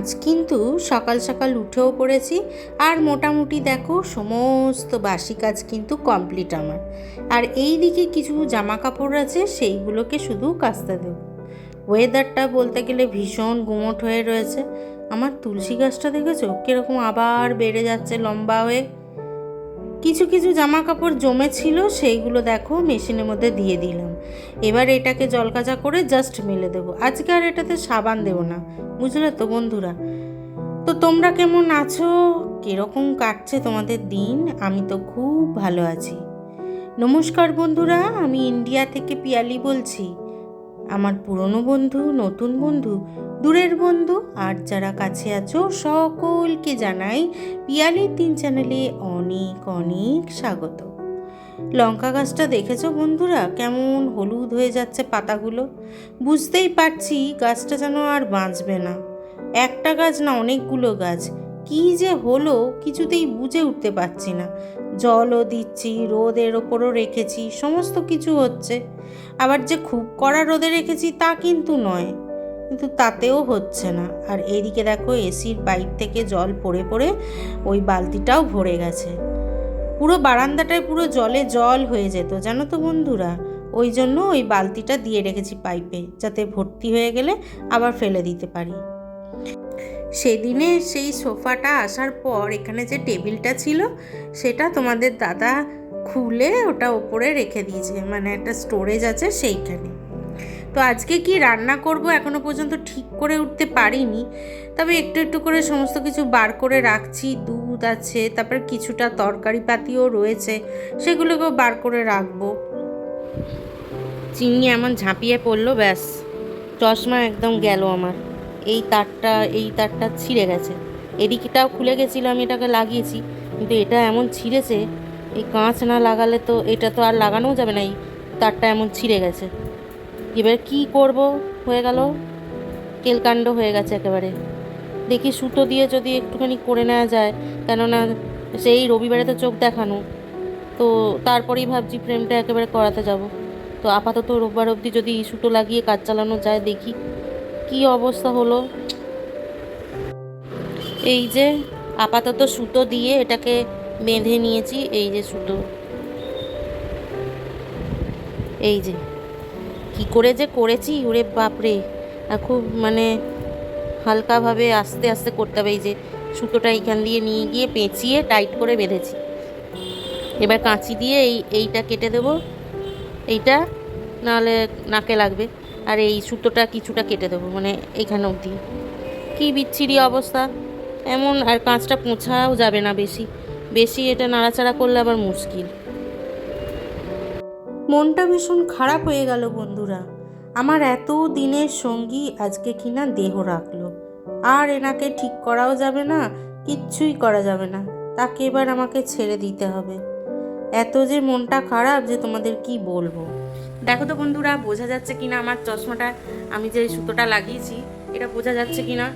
আজ কিন্তু সকাল সকাল উঠেও পড়েছি আর মোটামুটি দেখো সমস্ত বাসি কাজ কিন্তু কমপ্লিট আমার। আর এই দিকে কিছু জামা কাপড় আছে সেইগুলোকে শুধু কাস্তে দেব। ওয়েদারটা বলতে গেলে ভীষণ গুমট হয়ে রয়েছে। আমার তুলসী গাছটা দেখেছ? কীরকম আবার বেড়ে যাচ্ছে লম্বা হয়ে। কিছু কিছু জামা কাপড় জমেছিল, সেইগুলো দেখো মেশিনের মধ্যে দিয়ে দিলাম। এবার এটাকে জলকাচা করে জাস্ট মেলে দেবো। আজকে আর এটাতে সাবান দেবো না। বুঝলে তো বন্ধুরা? তো তোমরা কেমন আছো? কীরকম কাটছে তোমাদের দিন? আমি তো খুব ভালো আছি। নমস্কার বন্ধুরা, আমি ইন্ডিয়া থেকে পিয়ালি বলছি। আমার পুরনো বন্ধু, নতুন বন্ধু দূরের বন্ধু, আর যারা কাছে আছো, সকলকে জানাই পিয়ালির তিন চ্যানেলে অনেক অনেক স্বাগত। লঙ্কা গাছটা দেখেছ বন্ধুরা? কেমন হলুদ হয়ে যাচ্ছে পাতাগুলো। বুঝতেই পারছি গাছটা যেন আর বাঁচবে না। একটা গাছ না অনেকগুলো গাছ। কি যে হলো কিছুতেই বুঝে উঠতে পারছি না। জলও দিচ্ছি, রোদের ওপরও রেখেছি, সমস্ত কিছু হচ্ছে। আবার যে খুব কড়া রোদে রেখেছি তা কিন্তু নয়। কিন্তু তাতেও হচ্ছে না। আর এদিকে দেখো এসির পাইপ থেকে জল পড়ে পড়ে ওই বালতিটাও ভরে গেছে। পুরো বারান্দাটায় পুরো জলে জল হয়ে যেত, জানো তো বন্ধুরা? ওই জন্য ওই বালতিটা দিয়ে রেখেছি পাইপে, যাতে ভর্তি হয়ে গেলে আবার ফেলে দিতে পারি। সেদিনে সেই সোফাটা আসার পর এখানে যে টেবিলটা ছিল, সেটা তোমাদের দাদা খুলে ওটা ওপরে রেখে দিয়েছে মানে একটা স্টোরেজ আছে সেইখানে। তো আজকে কি রান্না করব এখনও পর্যন্ত ঠিক করে উঠতে পারিনি। তবে একটু একটু করে সমস্ত কিছু বার করে রাখছি। দুধ আছে, তারপরে কিছুটা তরকারি পাতিও রয়েছে, সেগুলোকেও বার করে রাখব। চিনি এমন ঝাঁপিয়ে পড়ল, ব্যাস। চশমা একদম গেল আমার। এই তারটা এই তারটা ছিঁড়ে গেছে। এদিকটাও খুলে গেছিল, আমি এটাকে লাগিয়েছি। কিন্তু এটা এমন ছিঁড়েছে, এই কাঁচ না লাগালে তো এটা তো আর লাগানোও যাবে না, এই তারটা এমন ছিঁড়ে গেছে। এবার কি করব? হয়ে গেল। কেলকাণ্ড হয়ে গেছে একেবারে। দেখি সুতো দিয়ে যদি একটুখানি করে নেওয়া যায়। কেননা সেই রবিবারে তো চোখ দেখানো। তো তারপরেই ভাবছি ফ্রেমটা একেবারে করাতে যাব। তো আপাতত রোববার অবধি যদি সুতো লাগিয়ে কাজ চালানো যায় দেখি। কি অবস্থা হলো? এই যে আপাতত সুতো দিয়ে এটাকে বেঁধে নিয়েছি, এই যে সুতো। এই যে। কি করে যে করেছি? ওরে বাপরে। খুব মানে হালকাভাবে আস্তে আস্তে করতে হবে। এই যে সুতোটা এইখান দিয়ে নিয়ে গিয়ে পেঁচিয়ে টাইট করে বেঁধেছি। এবার কাঁচি দিয়ে এই, এইটা কেটে দেবো। এইটা নাহলে নাকে লাগবে। আর এই সুতোটা কিছুটা কেটে দেবো মানে এইখানে অবধি। কী বিচ্ছিরি অবস্থা। এমন, আর কাঁচটা পোঁছাও যাবে না বেশি। বেশি এটা নাড়াচাড়া করলে আবার মুশকিল। মনটা ভীষণ খারাপ হয়ে গেল বন্ধুরা। আমার এত দিনের সঙ্গী আজকে কিনা দেহ রাখল। আর এনাকে ঠিক করাও যাবে না, কিচ্ছুই করা যাবে না। তাকে এবার আমাকে ছেড়ে দিতে হবে। এত যে মনটা খারাপ যে তোমাদের কি বলব? দেখো তো বন্ধুরা, বোঝা যাচ্ছে কিনা আমার চশমাটা, আমি যে সুতোটা লাগিয়েছি, এটা বোঝা যাচ্ছে কিনা?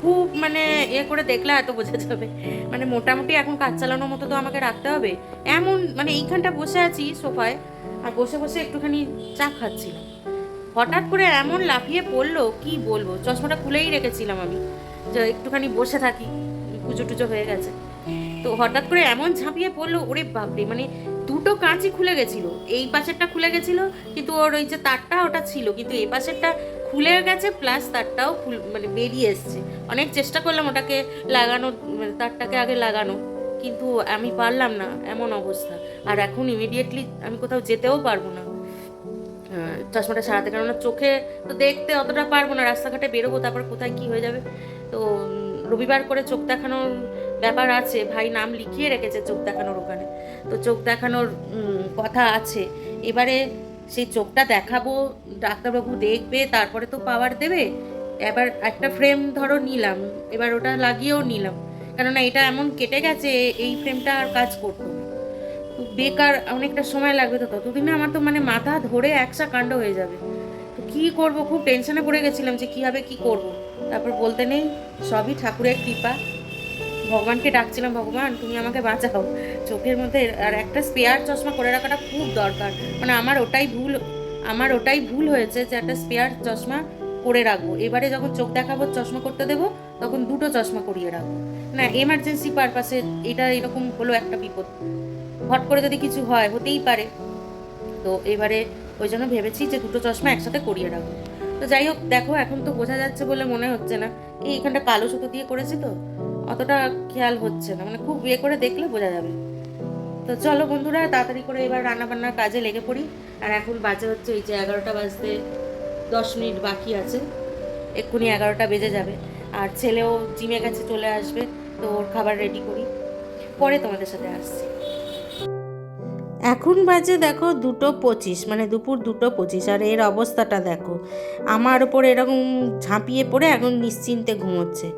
খুব মানে এ করে দেখলে এত বোঝা যাবে। মানে মোটামুটি এখন কাজ চালানোর মতো তো আমাকে রাখতে হবে। এমন মানে এইখানটা বসে আছি সোফায়, আর বসে বসে একটুখানি চা খাচ্ছিলাম হঠাৎ করে এমন লাফিয়ে পড়ল, কি বলব? চশমাটা খুলেই রেখেছিলাম আমি, যে একটুখানি বসে থাকি, পুজো টুজো হয়ে গেছে। তো হঠাৎ করে এমন ঝাঁপিয়ে পড়ল, ওরে বাপরে মানে দুটো কাঁচই খুলে গেছিল। এই পাশেরটা খুলে গেছিল, কিন্তু ওর ওই যে তারটা ওটা ছিল, কিন্তু এই পাশেরটা খুলে গেছে প্লাস তারটাও খুল মানে বেরিয়ে এসছে। অনেক চেষ্টা করলাম ওটাকে লাগানো মানে তারটাকে আগে লাগানো, কিন্তু আমি পারলাম না, এমন অবস্থা। আর এখন ইমিডিয়েটলি আমি কোথাও যেতেও পারব না। চশমাটা সারাতে, কেননা চোখে তো দেখতে অতটা পারব না, রাস্তাঘাটে বেরোবো, তারপর কোথায় কি হয়ে যাবে? তো রবিবার করে চোখ দেখানোর ব্যাপার আছে, ভাই নাম লিখিয়ে রেখেছে চোখ দেখানোর ওখানে। তো চোখ দেখানোর কথা আছে। এবারে সেই চোখটা দেখাবো, ডাক্তারবাবু দেখবে, তারপরে তো পাওয়ার দেবে। এবার একটা ফ্রেম ধরো নিলাম, এবার ওটা লাগিয়েও নিলাম। কেননা এটা এমন কেটে গেছে, এই ফ্রেমটা আর কাজ করতো বেকার, অনেকটা সময় লাগবে তো, ততদিনে আমার তো মানে মাথা ধরে একসা কাণ্ড হয়ে যাবে। তো কী করব? খুব টেনশনে পড়ে গেছিলাম যে কী হবে, কী করব? তারপর বলতে নেই, সবই ঠাকুরের কৃপা। ভগবানকে ডাকছিলাম, ভগবান, তুমি আমাকে বাঁচাও। চোখের মধ্যে আর একটা স্পেয়ার চশমা করে রাখাটা খুব দরকার। মানে আমার ওটাই ভুল, আমার ওটাই ভুল হয়েছে যে একটা স্পেয়ার চশমা করে রাখব। এবারে যখন চোখ দেখাবো, চশমা করতে দেবো, তখন দুটো চশমা করিয়ে রাখব। না এমার্জেন্সি পারপাসে এটা এরকম হলো একটা বিপদ। হট করে যদি কিছু হয়, হতেই পারে। তো এবারে ওই জন্য ভেবেছি যে দুটো চশমা একসাথে করিয়ে রাখব। তো যাই হোক, দেখো, এখন তো বোঝা যাচ্ছে বলে মনে হচ্ছে না। এই এখানটা কালো সুতো দিয়ে করেছি তো। অতটা খেয়াল হচ্ছে না। মানে খুব ইয়ে করে দেখলে বোঝা যাবে। তো চলো বন্ধুরা, তাড়াতাড়ি করে এবার রান্না বান্নার কাজে লেগে পড়ি। আর এখন বাজে হচ্ছে এই যে এগারোটা বাজতে দশ মিনিট বাকি আছে। এক্ষুনি এগারোটা বেজে যাবে। আর ছেলেও জিমে কাছে চলে আসবে। তো ওর খাবার রেডি করি। পরে তোমাদের সাথে আসছি। এখন বাজে দেখো দুটো পঁচিশ মানে দুপুর দুটো পঁচিশ, আর এর অবস্থাটা দেখো। আমার ওপর এরকম ঝাঁপিয়ে পড়ে এখন নিশ্চিন্তে ঘুমোচ্ছে।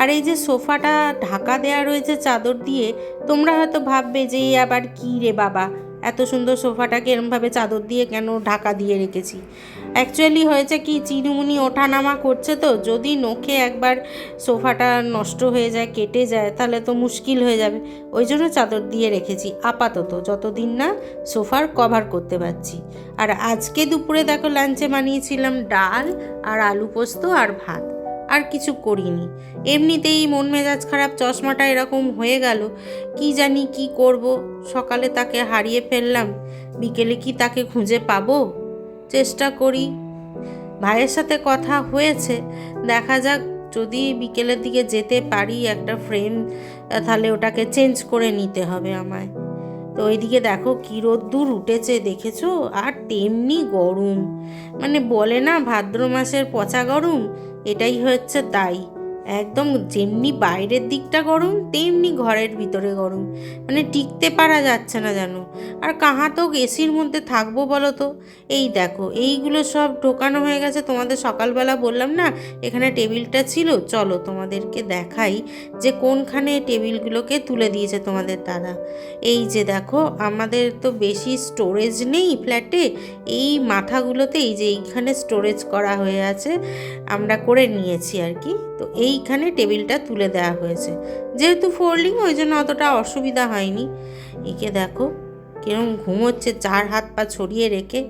আর এই যে সোফাটা ঢাকা দেওয়া রয়েছে চাদর দিয়ে, তোমরা হয়তো ভাববে যে আবার কী রে বাবা? এত সুন্দর সোফাটাকে এরমভাবে চাদর দিয়ে কেন ঢাকা দিয়ে রেখেছি? অ্যাকচুয়ালি হয়েছে কি, চিনুমুনি ওঠানামা করছে তো, যদি নখে একবার সোফাটা নষ্ট হয়ে যায়, কেটে যায়, তাহলে তো মুশকিল হয়ে যাবে। ওই জন্য চাদর দিয়ে রেখেছি, আপাতত। যতদিন না সোফার কভার করতে পারছি। আর আজকে দুপুরে দেখো লাঞ্চে বানিয়েছিলাম ডাল, আর আলু পোস্ত, আর ভাত। আর কিছু করিনি। এমনিতেই মন মেজাজ খারাপ, চশমাটা এরকম হয়ে গেল। কি জানি কি করব, সকালে তাকে হারিয়ে ফেললাম। বিকেলে কি তাকে খুঁজে পাবো? চেষ্টা করি। ভাইয়ের সাথে কথা হয়েছে। দেখা যাক যদি বিকেলের দিকে যেতে পারি একটা ফ্রেম তাহলে ওটাকে চেঞ্জ করে নিতে হবে আমায়। তো ওইদিকে দেখো কী রোদ্দুর উঠেছে, দেখেছ? আর তেমনি গরম। মানে বলে না ভাদ্র মাসের পচা গরম? এটাই হচ্ছে তাই। একদম যেমনি বাইরের দিকটা গরম, তেমনি ঘরের ভিতরে গরম। মানে টিকতে পারা যাচ্ছে না যেন। আর কাহা তো এসির মধ্যে থাকব বলো তো এই দেখো, এইগুলো সব ঢোকানো হয়ে গেছে। তোমাদের সকালবেলা বললাম না, এখানে টেবিলটা ছিল। চলো তোমাদেরকে দেখাই যে কোনখানে টেবিলগুলোকে তুলে দিয়েছে তোমাদের দাদা। এই যে দেখো, আমাদের তো বেশি স্টোরেজ নেই ফ্ল্যাটে। এই মাথাগুলোতে এই যে এইখানে স্টোরেজ করা হয়ে আছে, আমরা করে নিয়েছি আর কি। তো এইখানে টেবিলটা তুলে দেওয়া হয়েছে। যেহেতু ফোল্ডিং, ওই জন্য অতটা অসুবিধা হয়নি। একে দেখো, কিরম ঘুমোচ্ছে, চার হাত পা ছড়িয়ে রেখে।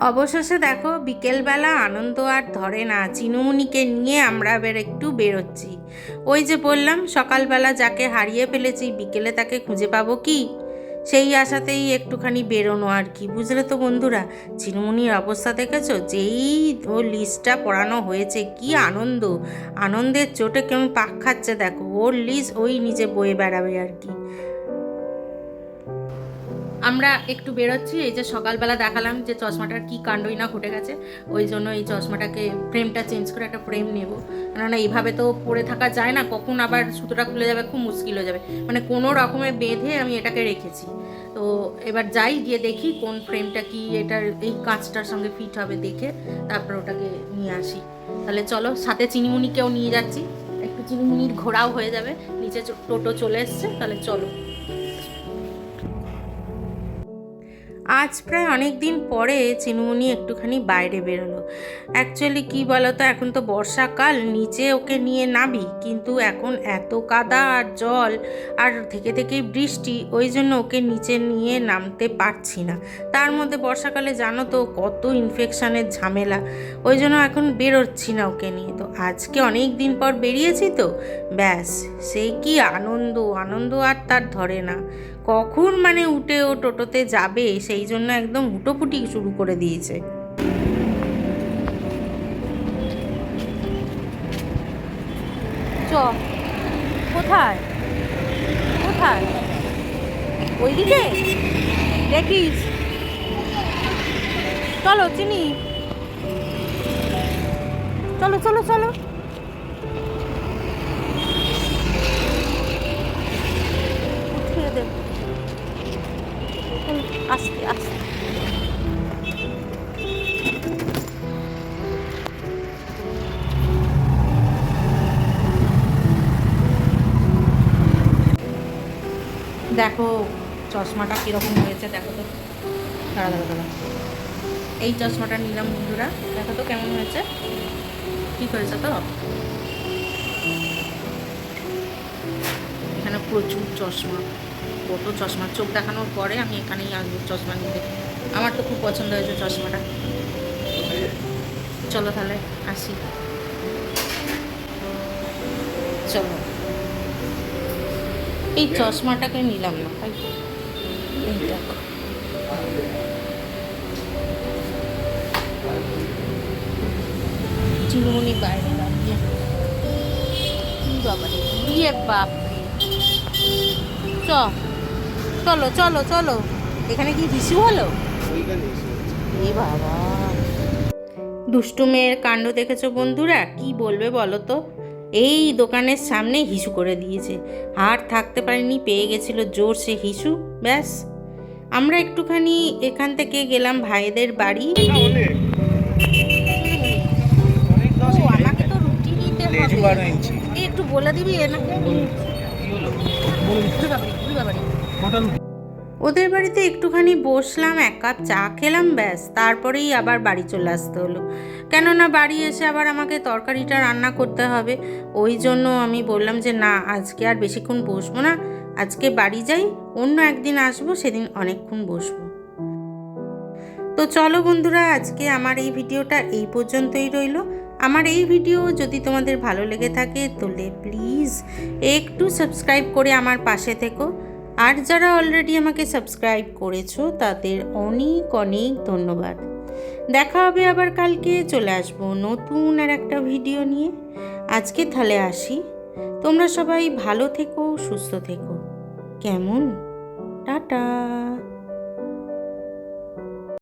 অবশেষে দেখো, বিকেলবেলা আনন্দ আর ধরে না, চিনুমুনিকে নিয়ে আমরা এবার একটু বেরোচ্ছি। ওই যে বললাম, সকালবেলা যাকে হারিয়ে ফেলেছি, বিকেলে তাকে খুঁজে পাবো কি? সেই আশাতেই একটুখানি বেরোনো আর কি। বুঝলে তো বন্ধুরা চিনমুনির অবস্থা দেখেছ? যেই ও লিস্টটা পড়ানো হয়েছে, কি আনন্দ! আনন্দের চোটে কেমন পাক খাচ্ছে দেখো। ওর লিস্ট ওই নিজে বয়ে বেড়াবে আর কি। আমরা একটু বেরোচ্ছি, এই যে সকালবেলা দেখালাম যে চশমাটার কি কাণ্ডই না ঘটে গেছে, ওই জন্য এই চশমাটাকে ফ্রেমটা চেঞ্জ করে একটা ফ্রেম নেব। কেননা এইভাবে তো পরে থাকা যায় না, কখন আবার সুতোটা খুলে যাবে, খুব মুশকিল হয়ে যাবে। মানে কোনো রকমে বেঁধে আমি এটাকে রেখেছি। তো এবার যাই, গিয়ে দেখি কোন ফ্রেমটা কি, এটার এই কাঁচটার সঙ্গে ফিট হবে দেখে তারপর ওটাকে নিয়ে আসি। তাহলে চলো, সাথে চিনিমুনিকেও নিয়ে যাচ্ছি। একটু চিনিমুনির ঘোরাও হয়ে যাবে, নিচে টোটো চলে এসছে, তাহলে চলো। আজ প্রায় অনেক দিন পরে চিনুমুনি একটুখানি বাইরে বেরোলো। অ্যাকচুয়ালি কি বলতো, এখন তো বর্ষাকাল, নিচে ওকে নিয়ে নাবি কিন্তু এখন এত কাদা আর জল, আর থেকে থেকেই বৃষ্টি, ওই জন্য ওকে নিচে নিয়ে নামতে পারছি না। তার মধ্যে বর্ষাকালে জানো তো, কত ইনফেকশানের ঝামেলা, ওই জন্য এখন বেরোচ্ছি না ওকে নিয়ে। তো আজকে অনেক দিন পর বেরিয়েছি তো, ব্যাস সেই কি আনন্দ আনন্দ আর তার ধরে না। কখন মানে উঠে ও টোটোতে যাবে, সেই জন্য একদম হুটোপুটি শুরু করে দিয়েছে। চ কোথায়? কোথায়? ওইদিকে? দেখিস। চলো, চিনি। চলো চলো চলো। আস্তে আস্তে। দেখো, চশমাটা কীরকম হয়েছে, দেখো তো। দাঁড়া দাঁড়া দাঁড়া। এই চশমাটা নিলাম, বন্ধুরা। দেখো তো কেমন হয়েছে। ঠিক হয়েছে তো? এখানে প্রচুর চশমা। কত চশমা। চোখ দেখানোর পরে আমি এখানেই আসব চশমা নিতে। আমার তো খুব পছন্দ হয়েছে চশমাটা। চলো তাহলে আসি। চলো। এই চশমাটাকে নিলাম না তাই দেখো। বাইরে বাবা রে, ইয়ে চ। চলো চলো চলো। এখানে কি হিসু হলো? এ বাবা। দুষ্টু মেয়ের কাণ্ড দেখেছ বন্ধুরা? কি বলবে বলো তো? এই দোকানের সামনে হিসু করে দিয়েছে। আর থাকতে পারিনি পেয়ে গেছিল জোর সে হিসু ব্যাস। আমরা একটুখানি এখান থেকে গেলাম ভাইদের বাড়ি। আমাকে তো রুটি নিতে হবে। একটু বলে দিবি এনাকে ওদের বাড়িতে একটুখানি বসলাম, এক কাপ চা খেলাম, ব্যাস। তারপরেই আবার বাড়ি চলে আসতে হলো। কেননা বাড়ি এসে আবার আমাকে তরকারিটা রান্না করতে হবে। ওই জন্য আমি বললাম যে, না, আজকে আর বেশিক্ষণ বসবো না। আজকে বাড়ি যাই, অন্য একদিন আসব, সেদিন অনেকক্ষণ বসবো। তো চলো বন্ধুরা, আজকে আমার এই ভিডিওটা এই পর্যন্তই রইল। আমার এই ভিডিও যদি তোমাদের ভালো লেগে থাকে, তাহলে প্লিজ একটু সাবস্ক্রাইব করে আমার পাশে থেকো। আর যারা অলরেডি আমাকে সাবস্ক্রাইব করেছ, তাদের অনেক অনেক ধন্যবাদ। দেখা হবে আবার কালকে, চলে আসব নতুন আর একটা ভিডিও নিয়ে। আজকে তাহলে আসি। তোমরা সবাই ভালো থেকো, সুস্থ থেকো। কেমন? টাটা।